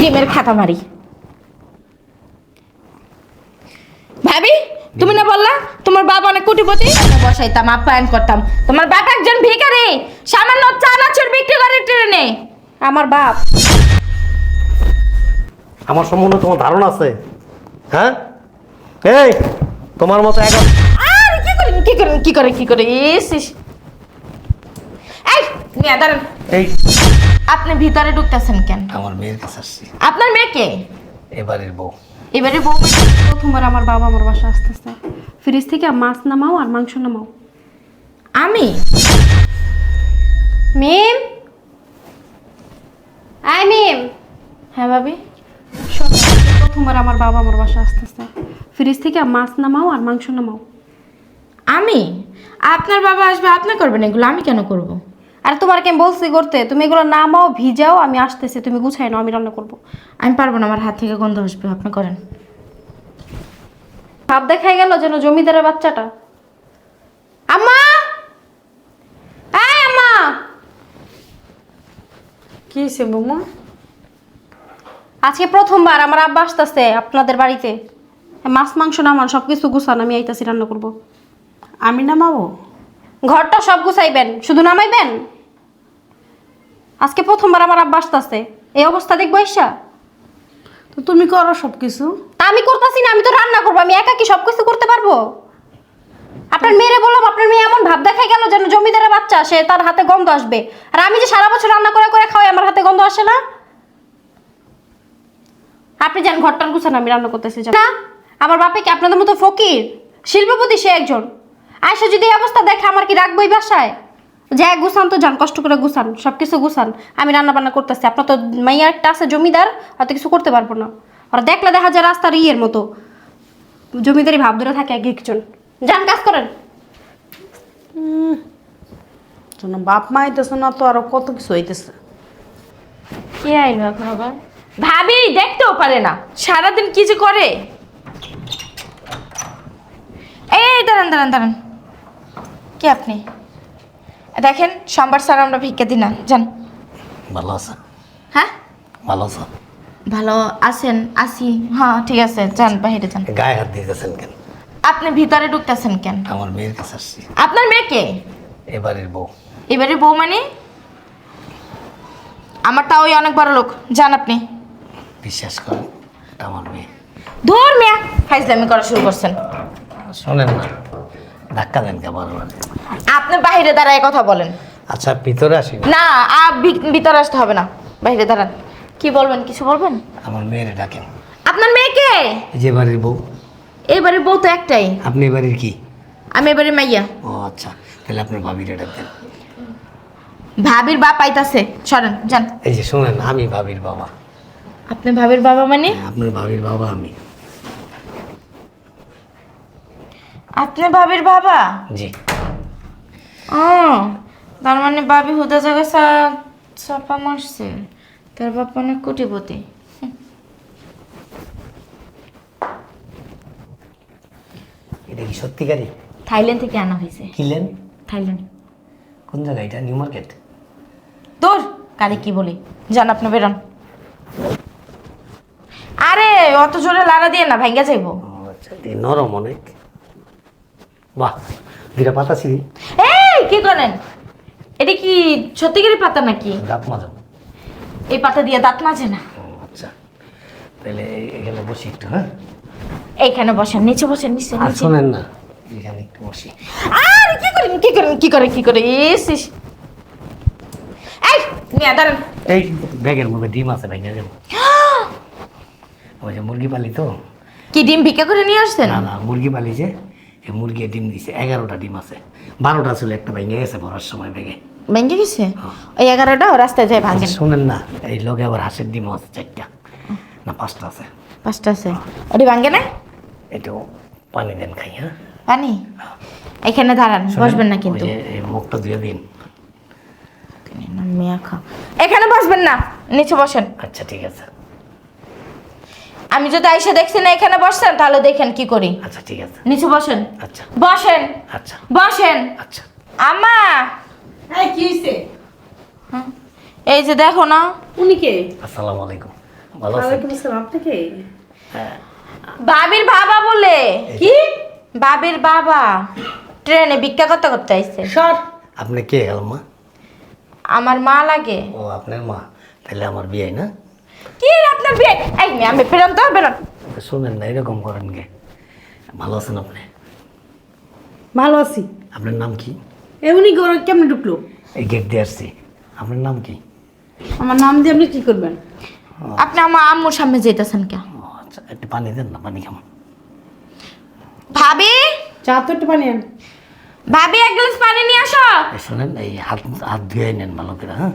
ডিমের খাতা মারি। ভাবি তুমি না বললা তোমার বাবা অনেক কোটিপতি? বসাইতাম আপ্যায়ন করতাম। তোমার বাবা একজন ভিখারি সামান্য চা নাচুর বিক্রি করে ট্রেনে। আমার বাপ। আমার সম্বন্ধে তোমার ধারণা আছে। হ্যাঁ? এই তোমার মতো এক আর কি করেন কি করেন কি করে কি করে? ইস। এই দাঁড়ান। এই আপনি ভিতরে ঢুকতেছেন কেন? আমার মেয়ের কাছে আসছি। আপনার মেয়েকে এবারের বউ। এবারে বউ প্রথমবার আমার বাবা আমার বাসা আসতেছে। ফ্রিজ থেকে মাছ নামাও আর মাংস নামাও। আমি? মিম? আই মিম। হ্যাঁ ভাবি? শোনো, প্রথমবার আমার বাবা আমার বাসা আসতেছে। ফ্রিজ থেকে মাছ নামাও আর মাংস নামাও। আমি? আপনার বাবা আসবে আপনি করবেন এগুলো আমি কেন করব? আর তোমার কেন বলছি করতে তুমি এগুলো নামাও ভিজাও আমি আসতেছি তুমি গুছাই নাও আমি রান্না করব। আমি পারব না আমার হাত থেকে গন্ধ আসবে আপনি করেন। ভাব দেখাই গেল যেন জমিদারের বাচ্চাটা। আম্মা! এই আম্মা! কি হয়েছে বৌমা? আজকে প্রথমবার আমার আব্বা আসতেছে আপনাদের বাড়িতে। মাছ মাংস নামান সব কিছু গুছান আমি আইতাছি রান্না করব। আমি নামাবো ঘরটা সব গুছাইবেন শুধু নামাইবেন? আজকে প্রথমবার আমার আব্বা আসতেছে এই অবস্থা দেখব ঈশা তো তুমি করো সব কিছু তা আমি করতেছি না আমি তো রান্না করব আমি একা কি সব কিছু করতে পারব? আপনার মেয়েরে বললাম আপনার মেয়ে এমন ভাব দেখাই গেল যেন জমিদারের বাচ্চা সে তার হাতে গন্ধ আসবে। আর আমি যে সারা বছর রান্না করে করে খাওয়াই আমার হাতে গন্ধ আসে না? আপনি যান ঘরটার গুছান আমি রান্না করতেছি। না। আমার বাপে কি আপনাদের মতো ফকির? শিল্পপতি সে একজন। আয়সা যদি এই অবস্থা দেখে আমার কি রাখব এই বাসায় যে গুছান তো যান কষ্ট করে গুছান সব কিছু গুছান। আমি রান্না বান্না করতেছি আপনার তো মাইয়া একটা আছে জমিদার হয়তো কিছু করতে পারব না। ওরা দেখলে দেখা যায় রাস্তার ইয়ের মতো। জমিদারি ভাব ধরে থাকে এক একজন। যান কাজ করেন। শোনো বাপ মা আইতেছে না তো আরও কত কিছু হইতেছে। কে আইলো এখন আবার? ভাবি দেখতেও পারে না। সারাদিন কি যে করে? এই দাঁড়ান দাঁড়ান দাঁড়ান। কে আপনি? দেখেন সোমবার স্যার আমরা ভিক্ষা দিই না। যান। ভালো আছে হ্যাঁ? ভালো আছে ভালো আছেন আসি হ্যাঁ ঠিক আছে যান বাইরে যান। গায়ে হাত দিতেছেন কেন? আপনি ভিতরে ঢুকতেছেন কেন? আমার মেয়ের কাছে আসছি। আপনার মেয়েকে এবারের বউ। এবারে বউ মানে? আমারটা ওই অনেক বড় লোক। যান আপনি। বিশ্বাস করেন আমার মেয়ে। ধর মিয়া ফাইজলামি করা শুরু করছেন। শোনেন না। ধাক্কা দেন কে বারবার আপনি বাইরে দাঁড়ায় কথা বলেন। আচ্ছা ভিতরে আসি। না আপ ভি- ভিতরে আসতে হবে না। বাইরে দাঁড়ান। কি বলবেন কিছু বলবেন? আমার মেয়েরে ডাকেন। আপনার মেয়েকে? এই যে বাড়ির বউ। এবারে বউ তো একটাই। আপনি এবারের কি? আমি এবারে মাইয়া। ও আচ্ছা। তাহলে আপনার ভাবিরে ডাকেন। ভাবির বাপ আইতাছে। সরেন যান। এই যে শোনেন আমি ভাবির বাবা। আপনি ভাবির বাবা মানে? হ্যাঁ, আপনার ভাবির বাবা আমি। আপনি ভাবির বাবা? জি। ও তার মানে ভাবি হুদা জায়গায় চা- চাপা মারছে। তার বাপ অনেক কোটিপতি। এটা কি সত্যিকারই? থাইল্যান্ড থেকে আনা হয়েছে। কিলেন থাইল্যান্ড। কোন জায়গা এটা? New market? তোর? কালে কি বলি? জান আপনি বেরোন। আরে অত জোরে লাড়া দিয়ে না ভাঙ্গা যাইবো। আচ্ছা নরম অনেক। বাহ দুটা পাতা ছিঁড়ি এই কি করেন? এটা কি সত্যিকারের পাতা নাকি? দাঁত মাজাম এই পাতা দিয়ে দাঁত মাজে না? আচ্ছা। তাহলে এখানে বসি একটু হ্যাঁ? এইখানে বসেন নিচে বসেন নিচে আর নিচে। শোনেন না। এখানে একটু বসি। আর কি করেন কি করেন কি করে কি করে ইস ইস। এই নিয়ে দাঁড়ান। এই ব্যাগের মধ্যে ডিম আছে ভেঙে যাব ওই যে মুরগি পালি তো? কি ডিম ভিক্ষা করে নিয়ে আসছেন? না না মুরগি পালি যে। মুরগি ডিম দিছে? এগারোটা ডিম আছে। বারোটা ছিল একটা ভেঙে গেছে ভরার সময় ব্যাগে ভেঙে গেছে? ওই এগারোটা রাস্তায় যায় ভাঙে। শোনেন না এই লোকে আবার হাঁসের ডিম আছে চারটা। না পাঁচটা আছে। পাঁচটা আছে? ওটি ভাঙে না একটু পানি দেন খাই হ্যাঁ। পানি? এখানে দাঁড়ান বসবেন না কিন্তু। এই মুখটা ধুয়ে দিন। এখানে বসবেন না নিচে বসেন। আচ্ছা ঠিক আছে। আমি যদি আইসে দেখছি না এখানে বসছেন তাহলে দেখেন কি করি। আচ্ছা ঠিক আছে। নিচে বসেন। আচ্ছা। বসেন। আচ্ছা। বসেন। আচ্ছা। আমা এই কি হয়েছে এই যে দেখো না। উনি কে? আসসালামু আলাইকুম। ভালো আছেন? ওয়ালাইকুম আসসালাম। আপনি কে? বাবির বাবা বলে। কি? বাবির বাবা। ট্রেনে ভিক্ষা করতে করতে আইছে? সর। আপনি কে আলমা আমার মা লাগে। ও আপনার মা। তাহলে আমার বিয়ে না? কি আপনার বিয়ে? এই মেয়ে আমি বেরোন তো বেরোন শোনেন না এরকম করেন কে? ভালো আছেন আপনি? ভালো আছি। আপনার নাম কি? এমনি ঘরে কেমনে ঢুকলো? এই গেট দিয়ে আসছি। আপনার নাম কি? আমার নাম দিয়ে আপনি কি করবেন? আপনি আমার আম্মুর সামনে যেতেছেন কে ও আচ্ছা একটু পানি দেন না পানি কেমন ভাবি? চা তো একটু পানি আন। ভাবি এক গ্লাস পানি নিয়ে আসো। এই শোনেন এই হাত হাত ধুয়ে নেন ভালো করে হ্যাঁ?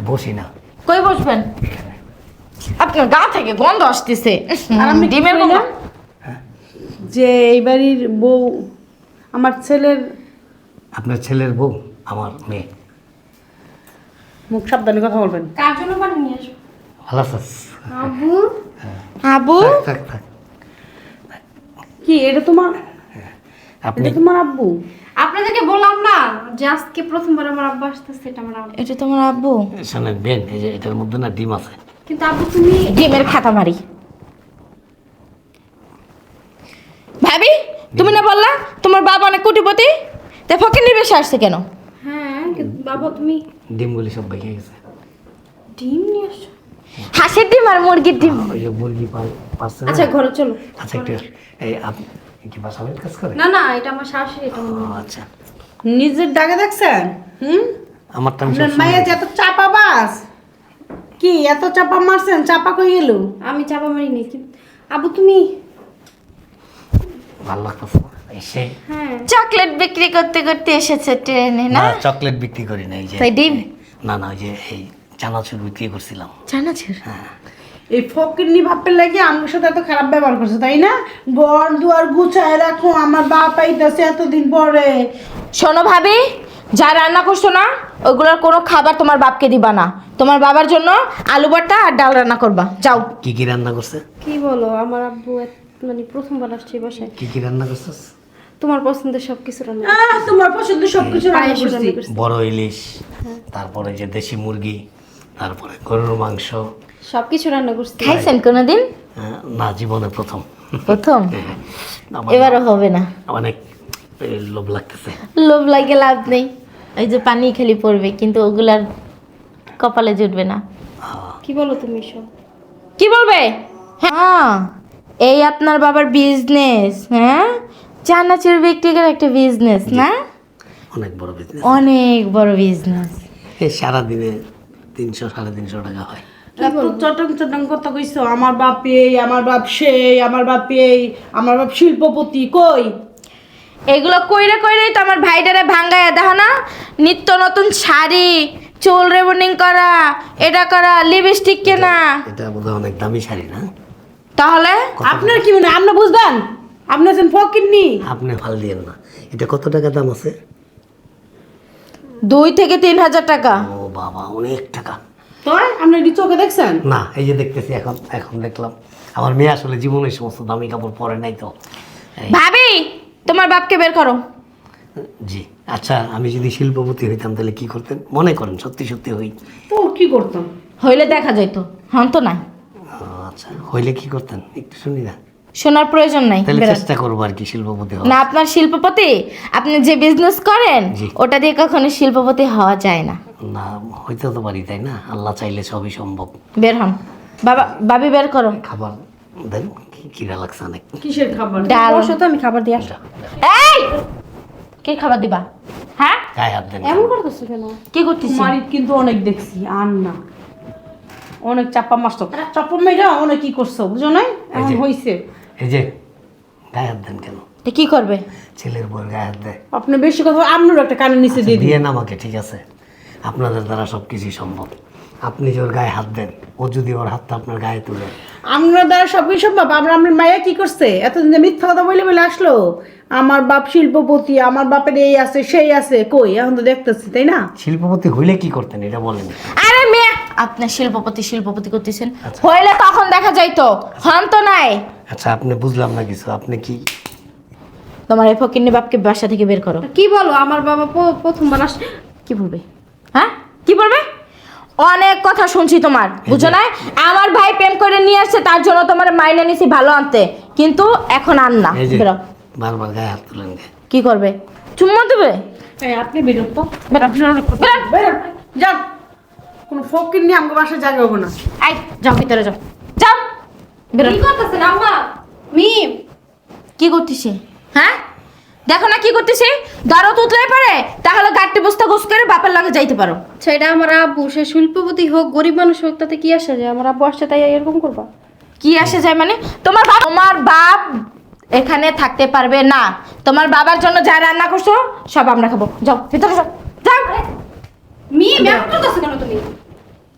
একটু বসি না। কই বসবেন? আপনার গা থেকে গন্ধ আসতেছে। আর আমি ডিমের গন্ধ। যে এই বাড়ির বউ আমার ছেলের আপনার ছেলের বউ আমার মেয়ে। মুখ সাবধানে কথা বলবেন। কার জন্য পানি নিয়ে আসব? ভালো আছিস আবু? থাক থাক থাক। কি এটা তোমার আপনি এটা তোমার আব্বু? আপনাদেরকে বললাম না যে আজকে প্রথমবার আমার আব্বু আসতেছে এটা আমার আব্বু। এটা তোমার আব্বু। শোনেন বেন এই যে এটার মধ্যে না ডিম আছে। কিন্তু আব্বু তুমি ডিমের খাতা মারি। ভাবি তুমি না বললা তোমার বাবা অনেক কোটিপতি? তা ফকির নির্বেশে আসছে কেন? হ্যাঁ বাবা তুমি ডিমগুলি সব বেঁকে গেছে। ডিম নিয়ে আসছো? হাঁসের ডিম আর মুরগির ডিম। ওই যে মুরগি পাল আচ্ছা ঘরে চলো। আচ্ছা একটু এই আপনি কি বাসা বাড়ির কাজ করে? না না এটা আমার শাশুড়ি এটা আমার আচ্ছা। নিজের ডাকে দেখছেন? হুম? আমারটা আমি আপনার সবসময় মায়ের যে এত চাপা বাস। কি এত চাপা মারছেন? চাপা কই গেল? আমি চাপা মারি নি কিন্তু আব্বু তুমি? ভালো লাগতেছে এসে হ্যাঁ। চকলেট বিক্রি করতে করতে এসেছে ট্রেনে না? না চকলেট বিক্রি করি না এই যে তাই ডিম? না না ওই যে এই চানাচুর বিক্রি করছিলাম। জানাছিস এই ফকিরনি ভাবতে লাগে আমার সাথে এত খারাপ ব্যবহার করছে তাই না? ঘর দুয়ার গুছায় রাখো আমার বাপ আইতাছে এতদিন পরে। শোনো ভাবি যা রান্না করছ না ওগুলোর কোনো খাবার তোমার বাপকে দিবা না। তোমার বাবার জন্য আলু ভর্তা আর ডাল রান্না করবা। যাও। কি কি রান্না করছে? কি বলো আমার আব্বু এক- মানে প্রথমবার আসছে এই বাসায়। কি কি রান্না করছিস? তোমার পছন্দের সব কিছু রান্না আহ, তোমার পছন্দ সবকিছু রান্না পায়েস করছি। রান্না করছি। বড় ইলিশ তারপরে যে দেশি মুরগি তারপরে গরুর মাংস সব কিছু রান্না করছি। খাইছেন কোনোদিন? হ্যাঁ, না জীবনে প্রথম। প্রথম? হ্যাঁ, এবারও হবে না। অনেক লোভ লাগতেছে। লোভ লাগে লাভ নেই। ওই যে পানি খালি পড়বে কিন্তু ওগুলার কপালে জুটবে না। কি বলো তুমি সব কি বলবে? হ্যাঁ এই আপনার বাবার বিজনেস হ্যাঁ? চানাচুর বিক্রি করে একটা বিজনেস না? অনেক বড় বিজনেস অনেক বড় বিজনেস এই সারাদিনে তিনশো সাড়ে তিনশো টাকা হয়। চটং চটং কথা কইছো আমার বাপ এই আমার বাপ সেই আমার বাপ এই আমার বাপ শিল্পপতি কই? এগুলো কইরে কইরেই তো আমার ভাইটারে ভাঙ্গায় দেখো না। নিত্য নতুন শাড়ি চুল রেবনিং করা এটা করা লিপস্টিক কেনা। এটা বোধহয় অনেক দামি শাড়ি না? তাহলে? আপনার কি মানে আপনি বুঝবেন? আপনি আছেন ফকিরনি আপনি ফাল দিয়েন না। এটা কত টাকা দাম আছে? দুই থেকে তিন হাজার টাকা। ও বাবা অনেক টাকা। তো আপনি এটি চোখে দেখছেন? না এই যে দেখতেছি এখন এখন দেখলাম। আমার মেয়ে আসলে জীবনে এই সমস্ত দামি কাপড় পরে নাই তো। এই, ভাবি তোমার বাপকে বের করো। জি আচ্ছা আমি যদি শিল্পপতি হইতাম তাহলে কি করতেন? মনে করেন সত্যি সত্যি হই। তো কি করতাম? হইলে দেখা যাইতো হন তো না ও, আচ্ছা হইলে কি করতেন? একটু শুনি না। শোনার প্রয়োজন নাই তাহলে বেরোন। চেষ্টা করব আর কি শিল্পপতি হওয়া না আপনার শিল্পপতি আপনি যে বিজনেস করেন জি। ওটা দিয়ে কখনো শিল্পপতি হওয়া যায় না। না হইতে তো পারি তাই না? আল্লাহ চাইলে সবই সম্ভব। বের হন। বাবা ভাবি বের করো খাবার দেন কিরা লাগছে অনেক। কিসের খাবার? ডাল। বসো তো আমি খাবার দিয়ে আসো। এই! কি খাবার দিবা? হ্যাঁ? গায়ে হাত দেন। এমন করতেছো কেন? কি করতেছি? মারিত কিন্তু অনেক দেখছি আর না। অনেক চাপা মাস্টার চাপা মেয়েরা অনেক কি করছ বুঝো নাই? এখন যে- হইছে। এই যে গায়ে হাত দেন কেন? তো কি করবে? ছেলের বউয়ের গায়ে হাত দেয়। আপনি বেশি কথা আপনার একটা কানের নিচে দিয়ে দিন। দিয়ে আমাকে ঠিক আছে। আপনাদের দ্বারা সব কিছুই সম্ভব। আপনি যে ওর গায়ে হাত দেন ও যদি ওর হাতটা আপনার গায়ে তুলে। আমরা দ্বারা সবই সম্ভব। আমরা আমার মায়া কি করছে? এতদিন মিথ্যা কথা বলে বলে আসলো। আমার বাপ শিল্পপতি আমার বাপের এই আছে সেই আছে কই? এখন তো দেখতেছি তাই না? শিল্পপতি হইলে কি করতেন? এটা বলেন। আরে মেয়ে আপনার শিল্পপতি শিল্পপতি করতেছেন। হইলে তখন দেখা যাইতো। হন তো নাই। আচ্ছা আপনি বুঝলাম না কিছু। আপনি কি তোমার এই ফকিন্নি বাপকে বাসা থেকে বের করো। কি বলো? আমার বাবা প্রথমবার আস কি বলবে? হ্যাঁ? কি বলবে? অনেক কথা শুনছি তোমার বুঝো না আমার ভাই প্রেম করে নিয়ে আসছে তার জন্য তোমার মাইনে নিছি ভালো আনতে। কিন্তু এখন আন না। এই যে বেরো। বারবার গায়ে হাত তুলেন কি করবে? চুম্মা দেবে? আপনি বেরোন তো বেরো। বেরো। বেরোন যান কোনো ফকির নিয়ে আমাকে বাসায় জায়গা হব না। আই যাও ভিতরে যাও। যাও। কি করতেছেন আম্মা? মিম? কি করতেছে? দেখো না কি করতেছে? ধরো তুতলাই পারে তাহলে গাড়টি বস্তা গোস করে বাপের লাগে যাইতে পারো। সেটা আমার আব্বু সে শিল্পপতি হোক গরিব মানুষ হোক তাতে কি আসে যায় আমার আব্বু আসছে তাই এরকম করবা? কি আসে যায় মানে? তোমার বাপ তোমার বাপ এখানে থাকতে পারবে না। তোমার বাবার জন্য যা রান্না করছ সব আমরা খাব। যাও ভিতরে যাও। যাও। মিম এমন করতেছো কেন তুমি?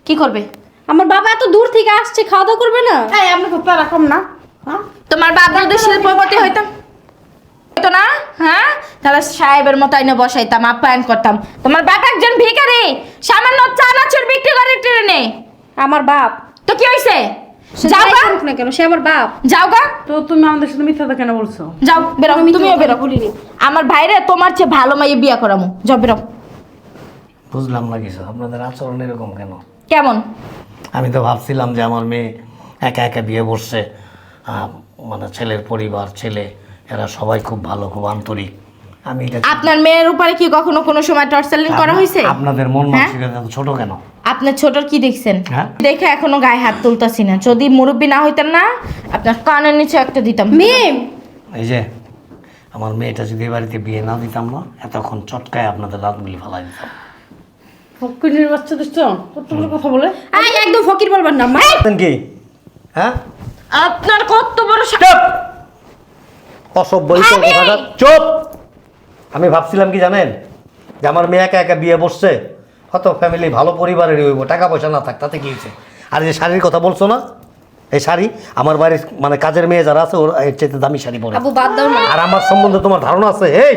কি করবে? আমার বাবা এত দূর থেকে আসছে খাওয়া দাওয়া করবে না? এই আপনি তো কম না। হ্যাঁ তোমার বাপ যদি শিল্পপতি হইতাম। হইতো না? হ্যাঁ? তাহলে সাহেবের মতো আইনে বসাইতাম আপ্যায়ন করতাম। তোমার বাপ একজন ভিখারি সামান্য চা নাচুর বিক্রি করে ট্রেনে। আমার বাপ। তো কি হয়েছে যাও গা। না কেন সে আমার বাপ। যাও গা। তো তুমি আমাদের সাথে মিথ্যা কেন বলছো? যাও বেরো তুমিও বেরো। বলিনি। আমার ভাইরে তোমার চেয়ে ভালো মাইয়ে বিয়া করামু। যাও বেরো। বুঝলাম না কিছু আপনাদের আচরণ এরকম কেন? কেমন? আমি তো ভাবছিলাম যে আমার মেয়ে একা একা বিয়ে বসছে মানে ছেলের পরিবার ছেলে। এরা সবাই খুব ভালো খুব আন্তরিক। আমি এটা আপনার মেয়ের উপরে কি কখনো কোনো সময় টর্চারিং করা হয়েছে? আপনাদের মন হ্যাঁ? মানসিকতা এত ছোট কেন? আপনার ছোটর কি দেখছেন? হ্যাঁ? দেখে এখনও গায়ে হাত তুলতাছি না। যদি মুরব্বী না হইতেন না আপনার কানের নিচে একটা দিতাম। মিম এই যে আমার মেয়েটা যদি বাড়িতে বিয়ে না দিতাম না এতক্ষণ চটকায় আপনাদের রাতগুলি ফালাই দিতাম। ফকিরের বাচ্চা দেখছ? কত বড় কথা বলে? আই একদম ফকির বলবেন না মা। কি? হ্যাঁ? আপনার কত বড় অসভ্য? চুপ! আমি ভাবছিলাম কি জানেন? যে আমার মেয়ে একা একা বিয়ে বসছে হয়তো ফ্যামিলি ভালো পরিবারেরই হইব টাকা পয়সা না থাক তাতে কি হয়েছে? আর যে শাড়ির কথা বলছো না এই শাড়ি আমার বাড়ির মানে কাজের মেয়ে যারা আছে ওর এর চাইতে দামি শাড়ি পরে। আব্বু বাদ দাও না। আর আমার সম্বন্ধে তোমার ধারণা আছে? এই!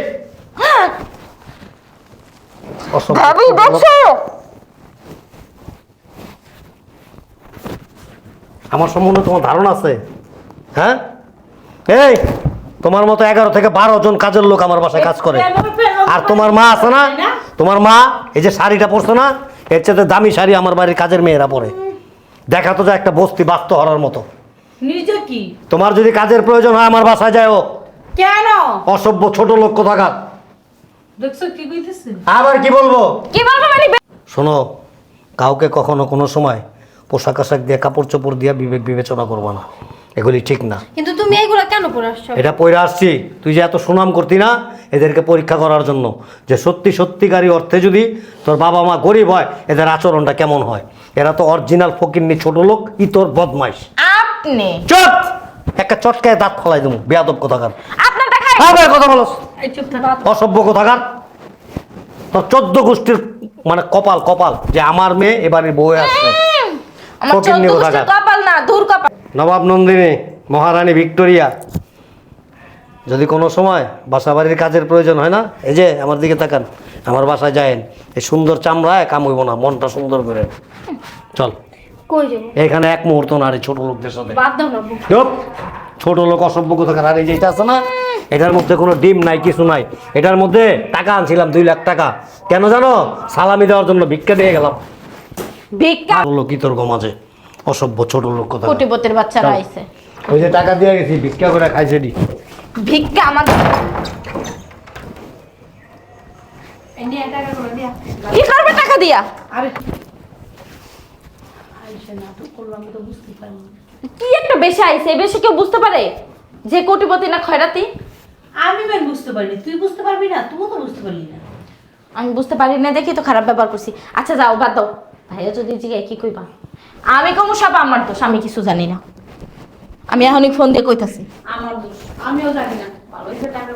দেখছ আমার সম্বন্ধে তোমার ধারণা আছে? হ্যাঁ? এই! তোমার মতো এগারো থেকে বারো জন কাজের লোক আমার বাসায় কাজ করে আর তোমার মা আছে না তোমার মা এই যে শাড়িটা পরছো না এর চেয়ে দামি শাড়ি আমার বাড়ির কাজের মেয়েরা পরে দেখা তো যে একটা বস্তি বাস্ত হরার মতো তোমার যদি কাজের প্রয়োজন হয় আমার বাসায় যাও কেন অসভ্য ছোট লোক কোথাকার আবার কি বলব মানে শোনো কাউকে কখনো কোনো সময় পোশাক আশাক দিয়ে কাপড় চোপড় দিয়ে বিবেক বিবেচনা করব না এগুলি ঠিক না কিন্তু তুমি এইগুলো কেন পরে আসছো? এটা পড়ে আসছি। তুই যে এত সুনাম করতি না এদেরকে পরীক্ষা করার জন্য যে সত্যি সত্যিকারী অর্থে যদি তোর বাবা মা গরিব হয় এদের আচরণটা কেমন হয়? এরা তো অরিজিনাল ফকিরনি ছোট লোক ই তোর বদমাইশ। আপনি! চট একটা চটকায় দাঁত ফলাই দেবো বেয়াদব কোথাকার। আপনার দেখায় আবার কথা বলস। চুপ অসভ্য কোথাকার। তোর চোদ্দ গোষ্ঠীর মানে কপাল কপাল যে আমার মেয়ে এবারে বউ আসছে। আমার চোদ্দ গোষ্ঠীর কপাল না দূর কপাল। নবাব নন্দিনী মহারানী ভিক্টোরিয়া যদি কোনো সময় বাসা বাড়ির কাজের প্রয়োজন হয় না এই যে আমার দিকে তাকান আমার বাসায় যায়েন এই সুন্দর চামড়ায় কাম হইব না মনটা সুন্দর করে। চল। কই যাব? এখানে এক মুহূর্ত না এই ছোট লোকদের সাথে। বাদ দাও না চুপ! ছোট লোক অসভ্য কোথাকার আর এই যেটা আছে না এটার মধ্যে কোনো ডিম নাই কিছু নাই। এটার মধ্যে টাকা আনছিলাম দুই লাখ টাকা। কেন জানো? সালামি দেওয়ার জন্য ভিক্ষা দিয়ে গেলাম। ভিক্ষা? বলল কি তোর মাঝে অসভ্য ছোট লোক কথা কোটিপতির বাচ্চারা। আইছে। ওই যে টাকা দিয়ে গেছি ভিক্ষা করে খাইছে ডি ভিক্ষা আমাদের। কি করবে টাকা দিয়া? আরে। কি একটা বেশি আইছে এই বেশি কেউ বুঝতে পারে? যে কোটিপতি না খয়রাতি আমি মেন বুঝতে পারিনি তুই বুঝতে পারবি না তুইও তো বুঝতে পারলি না। আমি বুঝতে পারি না দেখি তো খারাপ ব্যবহার করছি। আচ্ছা যাও বাদ দাও। ভাইয়া যদি জিগায় কি কইবা? আমি কমু সব আমার দোষ আমি কিছু জানি না। আমি এখনই ফোন দিয়ে কইতাছি। আমার দোষ। আমিও জানি না। টাকা